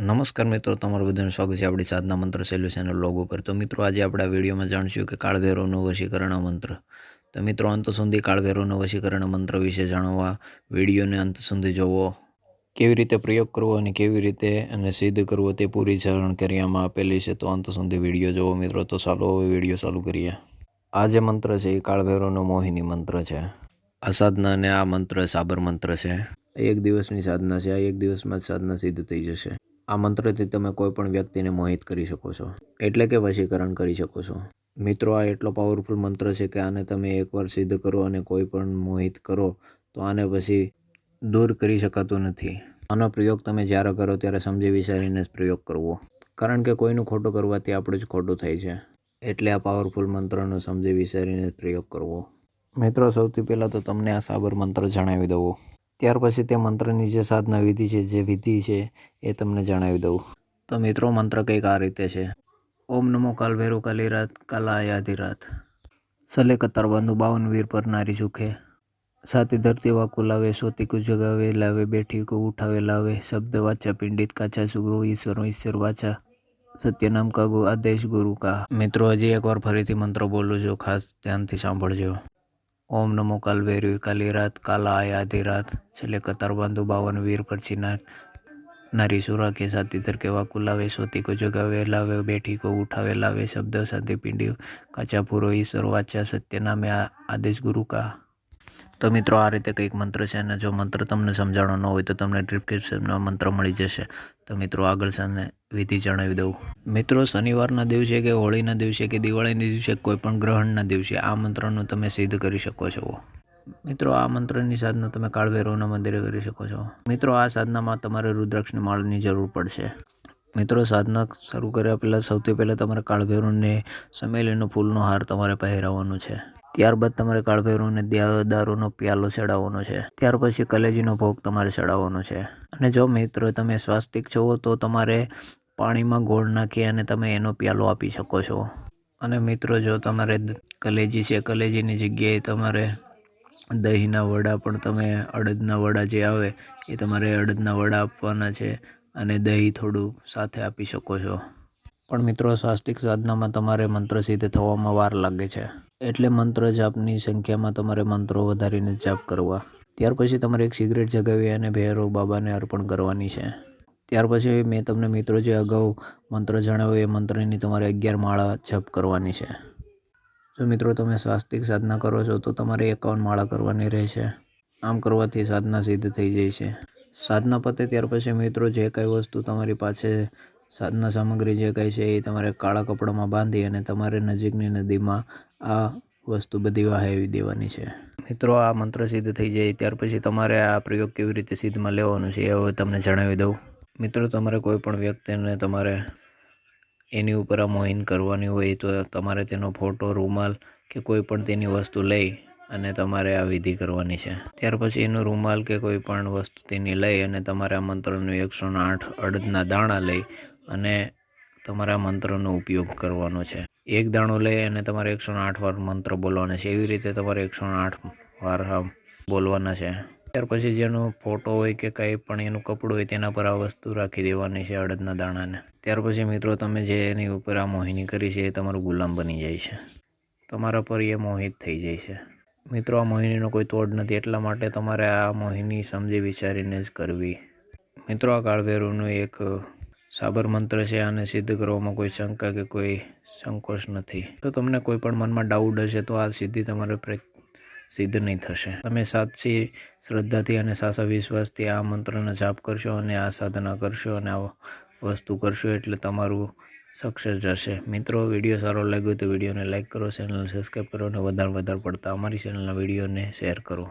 નમસ્કાર મિત્રો, તમારું બધાનું સ્વાગત છે આપણી સાધના મંત્ર સોલ્યુશનના લોગ ઉપર. તો મિત્રો, આજે આપણે આ વિડીયોમાં જાણશું કે કાળભૈરવનું વશીકરણ મંત્ર. તો મિત્રો, અંત સુધી કાળભૈરવનું વશીકરણ મંત્ર વિશે જાણવા, વિડીયોને અંત સુધી જોવો. કેવી રીતે પ્રયોગ કરવો અને કેવી રીતે અને સિદ્ધ કરવો તે પૂરી ચરણ જાણકારીમાં આપેલી છે, તો અંત સુધી વીડિયો જોવો મિત્રો. તો ચાલો હવે વીડિયો ચાલુ કરીએ. આ જે મંત્ર છે, એ કાળભૈરવનો મોહિની મંત્ર છે. આ સાધના અને આ મંત્ર સાબર મંત્ર છે. એક દિવસની સાધના છે, આ એક દિવસમાં જ સાધના સિદ્ધ થઈ જશે. આ મંત્રથી તમે કોઈ પણ વ્યક્તિને મોહિત કરી શકો છો. એટલે કે વશીકરણ કરી શકો છો. મિત્રો, આ એટલો પાવરફુલ મંત્ર છે કે આને તમે એકવાર સિદ્ધ કરો અને કોઈ પણ મોહિત કરો, તો આને પછી દૂર કરી શકાતું નથી. આનો પ્રયોગ તમે જ્યારે કરો ત્યારે સમજી વિચારીને જ પ્રયોગ કરવો. કારણ કે કોઈનું ખોટું કરવાથી આપણું જ ખોટું થાય છે. એટલે આ પાવરફુલ મંત્રનો સમજી વિચારીને જ પ્રયોગ કરવો. મિત્રો, સૌથી પહેલાં તો તમને આ સાબર મંત્ર જણાવી દઉં. ત્યાર પછી તે મંત્રની જે સાધના વિધિ છે, જે વિધિ છે, એ તમને જણાવી દઉં. તો મિત્રો, મંત્ર કંઈક આ રીતે છે. ઓમ નમો કાલ ભેરુ કાલી રાત કાલા આયાધી રાત સલે કતાર બાંધુ, બાવન વીર પર નારી સુખે. સાથી ધરતી વાકુ લાવે, સોતી કુ જગાવે, લાવે, બેઠી કુ ઉઠાવે, લાવે. શબ્દ વાચા, પિંડિત કાચા સુગરો ઈશ્વરો ઈશ્વર વાચા. સત્યનામ કાગુ, આદેશ ગુરુ કા. મિત્રો, હજી એકવાર ફરીથી મંત્ર બોલું છું, ખાસ ધ્યાનથી સાંભળજો. ઓમ નમો કાલ ભૈરવી કાલી રાત કાલા આયા આધી રાત છેલ્લે કતાર બાંધુ બાવન વીર પરછી ના, નારી સુરા, કે સાતી ધર કે વાકુ લાવે, સોતી કો જગાવે, લાવે, બેઠી કો ઉઠાવે, લાવે, શબ્દ સાથે પિંડી કાચા પૂરો ઈશ્વર વાચા સત્ય નામે આદેશ ગુરુ કા તો મિત્રો, આ રીતે કંઈક મંત્ર છે અને જો મંત્ર તમને સમજાણો ન હોય તો તમને ડિસ્ક્રિપ્શનમાં મંત્ર મળી જશે. તો મિત્રો, આગળ છે વિધિ જણાવી દઉં. મિત્રો, શનિવારના દિવસે કે હોળીના દિવસે કે દિવાળીના દિવસે કોઈ પણ ગ્રહણના દિવસે આ મંત્રનું તમે સિદ્ધ કરી શકો છો. મિત્રો, આ મંત્રની સાધના તમે કાળભૈરવના મંદિરે કરી શકો છો. મિત્રો, આ સાધનામાં તમારે રુદ્રાક્ષની માળની જરૂર પડશે. મિત્રો, સાધના શરૂ કર્યા પહેલાં સૌથી પહેલાં તમારે કાળભૈરવને સમેલીનો ફૂલનો હાર તમારે પહેરાવવાનો છે. ત્યારબાદ તમારે કાળભૈરવને દારૂનો પ્યાલો ચડાવવાનો છે. ત્યાર પછી કલેજીનો ભોગ તમારે ચડાવવાનો છે. અને જો મિત્રો તમે સ્વાસ્તિક છો, તો તમારે પાણીમાં ગોળ નાખી અને તમે એનો પ્યાલો આપી શકો છો. અને મિત્રો, જો તમારે કલેજી છે, કલેજીની જગ્યાએ તમારે દહીંના વડા પણ તમે અડદના વડા જે આવે, એ તમારે અડદના વડા આપવાના છે અને દહીં થોડું સાથે આપી શકો છો. પણ મિત્રો, સ્વાસ્તિક સાધનામાં તમારે મંત્ર સિદ્ધ થવામાં વાર લાગે છે. એટલે મંત્ર જાપની સંખ્યામાં તમારે મંત્રો વધારીને જાપ કરવા. ત્યાર પછી તમારે એક સિગરેટ જગાવી અને ભૈરવ બાબાને અર્પણ કરવાની છે. ત્યાર પછી મેં તમને મિત્રો, જે અગાઉ મંત્ર જણાવ્યો એ મંત્રની તમારે અગિયાર માળા જપ કરવાની છે. જો મિત્રો, તમે સ્વાસ્તિક સાધના કરો છો, તો તમારે એકાવન માળા કરવાની રહેશે. આમ કરવાથી સાધના સિદ્ધ થઈ જાય છે. સાધના પતે ત્યાર પછી મિત્રો, જે કાંઈ વસ્તુ તમારી પાસે સાધના સામગ્રી જે કાંઈ છે એ તમારે કાળા કપડામાં બાંધી અને તમારે નજીકની નદીમાં આ વસ્તુ બધી વહાવી દેવાની છે. મિત્રો, આ મંત્ર સિદ્ધ થઈ જાય ત્યાર પછી તમારે આ પ્રયોગ કેવી રીતે સિદ્ધમાં લેવાનું છે એ હવે તમને જણાવી દઉં. મિત્રો, તમારે કોઈ પણ વ્યક્તિને તમારે એની ઉપર આ મોહિન કરવાની હોય તો તમારે તેનો ફોટો, રૂમાલ કે કોઈ પણ તેની વસ્તુ લઈ અને તમારે આ વિધિ કરવાની છે. ત્યાર પછી એનો રૂમાલ કે કોઈ પણ વસ્તુ તેની લઈ અને તમારે આ મંત્રનું એકસો આઠ અડદના દાણા લઈ અને તમારા મંત્રનો ઉપયોગ કરવાનો છે. એક દાણો લઈ અને તમારે એકસો આઠ વાર મંત્ર બોલવાના છે. એવી રીતે તમારે એકસો આઠ વાર બોલવાના છે. ત્યાર પછી જેનો ફોટો હોય કે કંઈ પણ એનું કપડું હોય તેના પર આ વસ્તુ રાખી દેવાની છે અડદના દાણાને. ત્યાર પછી મિત્રો તમે જે એની ઉપર આ મોહિની કરી છે એ તમારું ગુલામ બની જાય છે. તમારા પર એ મોહિત થઈ જાય છે. મિત્રો, આ મોહિનીનો કોઈ તોડ નથી. એટલા માટે તમારે આ મોહિની સમજી વિચારીને જ કરવી. મિત્રો, આ કાળભેરુનું એક સાબર મંત્ર છે આને સિદ્ધ કરવામાં કોઈ શંકા કે કોઈ સંકોચ નથી. તો તમને કોઈ પણ મનમાં ડાઉટ હશે તો આ સિદ્ધિ તમારે સિદ્ધ નહીં થશે. તમે સાચી શ્રદ્ધાથી અને સાચા વિશ્વાસથી આ મંત્રનો જાપ કરશો અને આ સાધના કરશો અને આ વસ્તુ કરશો એટલે તમારું સક્સેસ જશે. મિત્રો વીડિયો સારો લાગ્યો તો વિડીયોને લાઇક કરો ચેનલ સબસ્ક્રાઈબ કરો અને વધારે વધારે પડતા અમારી ચેનલના વિડીયોને શેર કરો.